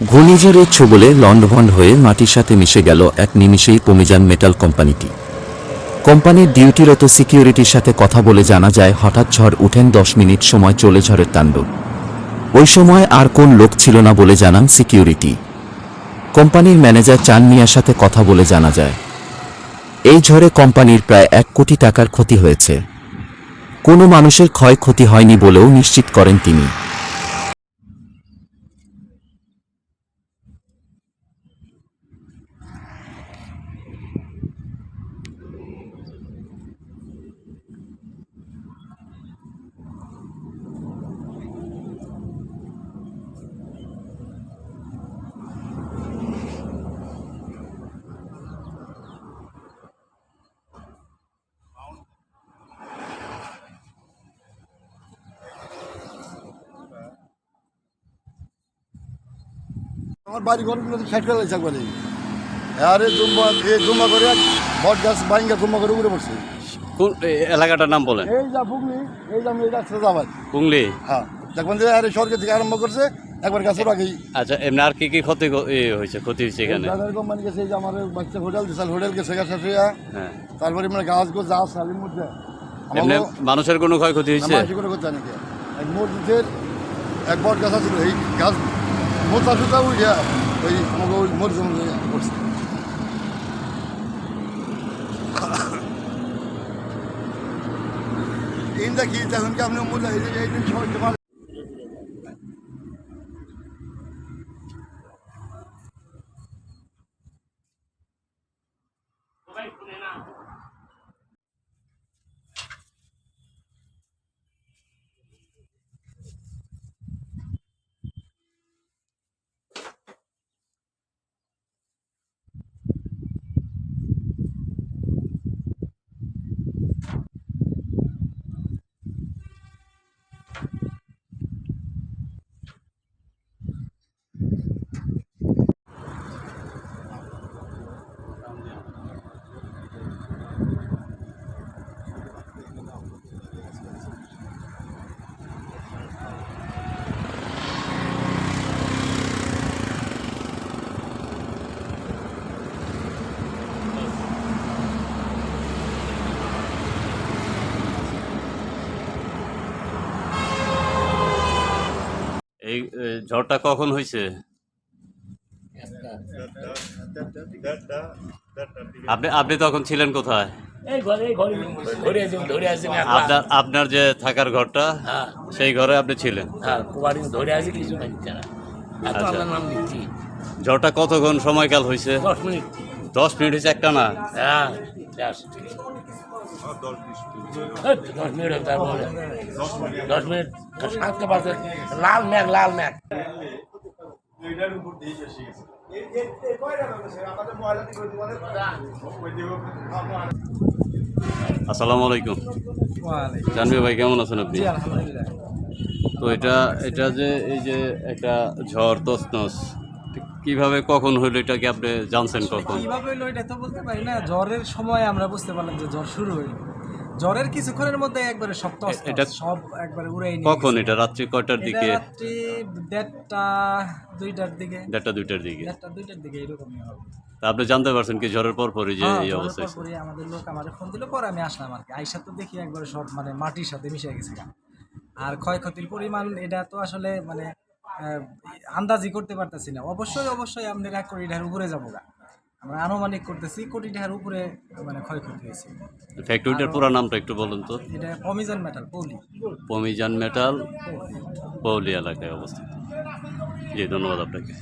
ঘূর্ণিঝড়ের ছোবলে লণ্ডভণ্ড হয়ে মাটির সাথে মিশে গেল এক নিমিষেই কমিজান মেটাল কোম্পানিটি। কোম্পানির ডিউটিরত সিকিউরিটির সাথে কথা বলে জানা যায়, হঠাৎ ঝড় উঠেন দশ মিনিট সময় চলে ঝড়ের তাণ্ডব। ওই সময় আর কোন লোক ছিল না বলে জানান সিকিউরিটি। কোম্পানির ম্যানেজার চান মিয়ার সাথে কথা বলে জানা যায়, এই ঝড়ে কোম্পানির প্রায় এক কোটি টাকার ক্ষতি হয়েছে। কোনো মানুষের ক্ষয়ক্ষতি হয়নি বলেও নিশ্চিত করেন তিনি। আমার বাড়ি ঘরগুলো তো খ্যাট ফেলাইছে একবারে। আরে দুম্বা এ দুম্বা করে বট গাছ বাইঙ্গা দুম্বা করে উড়ে পড়ছে। কোন এলাকাটার নাম বলেন? এই যা ভুগলি এই যা এই রাস্তা যাবার কুংলি হ্যাঁ দেখবেন যে আরে সরকার থেকে আরম্ভ করছে একবার গাছের আগেই। আচ্ছা এমনি আর কি কি ক্ষতি হয়েছে ক্ষতি হয়েছে এখানে? দাদার কোম্পানি গেছে এই যে আমার বাচ্চা হোটেল দিশাল হোটেল গেছে গাছ শুয়া হ্যাঁ। তারপরে মানে গাছ গোছ যা সালির মধ্যে। এমনি মানুষের কোনো ক্ষয়ক্ষতি হয়েছে? মাসি করে করতে নাকি এক মসজিদের এক বট গাছ আছিল এই গাছ মোচা সুতা উঠে ওই আমাকে ওই মধ্যে করছে এইটা কি তখন কি আপনি মূল্য এই সবাই এই ঝড়টা কখন হয়েছে আপনি আপনি তখন ছিলেন কোথায়? আপনার আপনার যে থাকার ঘরটা হ্যাঁ। সেই ঘরে আপনি ছিলেন? হ্যাঁ আচ্ছা। ঝড়টা কতক্ষণ সময়কাল হয়েছে দশ মিনিট। দশ মিনিট হয়েছে একটা না? হ্যাঁ। দশ মিনিট। তারপরে দশ মিনিট সাতটা লাল ম্যাগ লাল ম্যাগ। আসসালামু আলাইকুম। জানবি ভাই কেমন আছেন আপনি? তো এটা এটা যে এই যে একটা ঝড় তসনস কীভাবে কখন হইল এটা কি আপনি জানছেন কখন? কীভাবে হইল এটা তো বলতে পারি না। জ্বরের সময় আমরা বুঝতে পারলাম যে জ্বর শুরু হইল। জ্বরের কিছুক্ষণের মধ্যে একবারে সব এটা- সব একবারে উড়ে কখন এটা? রাত্রি কয়টার দিকে? রাত্রি দেড়টা দুইটার দিকে। দেড়টা দুইটার দিকে? দেড়টা দুইটার দিকে এরকমই হবে। আপনি জানতে পারছেন কি জ্বরের পর পরই যে হ্যাঁ, এই অবস্থা পর আমাদের লোক আমাদের ফোন দিল পরে আমি আসলাম আর কি। আইসা তো দেখি একবারে সব মানে মাটির সাথে মিশে গেছে আর ক্ষয়ক্ষতির পরিমাণ এটা তো আসলে মানে আহ, আন্দাজই করতে পারতেছি না। অবশ্যই অবশ্যই আমাদের এক কোটি টাকার উপরে যাব গা। আমরা আনুমানিক করতেছি কোটি টাকার উপরে মানে ক্ষয়ক্ষতি হয়েছে। ফ্যাক্টরিটার পুরো নামটা একটু বলুন তো। এটা পমিজান মেটাল পৌলি। পমিজান মেটাল পৌলি এলাকায় অবস্থিত। জি ধন্যবাদ আপনাকে।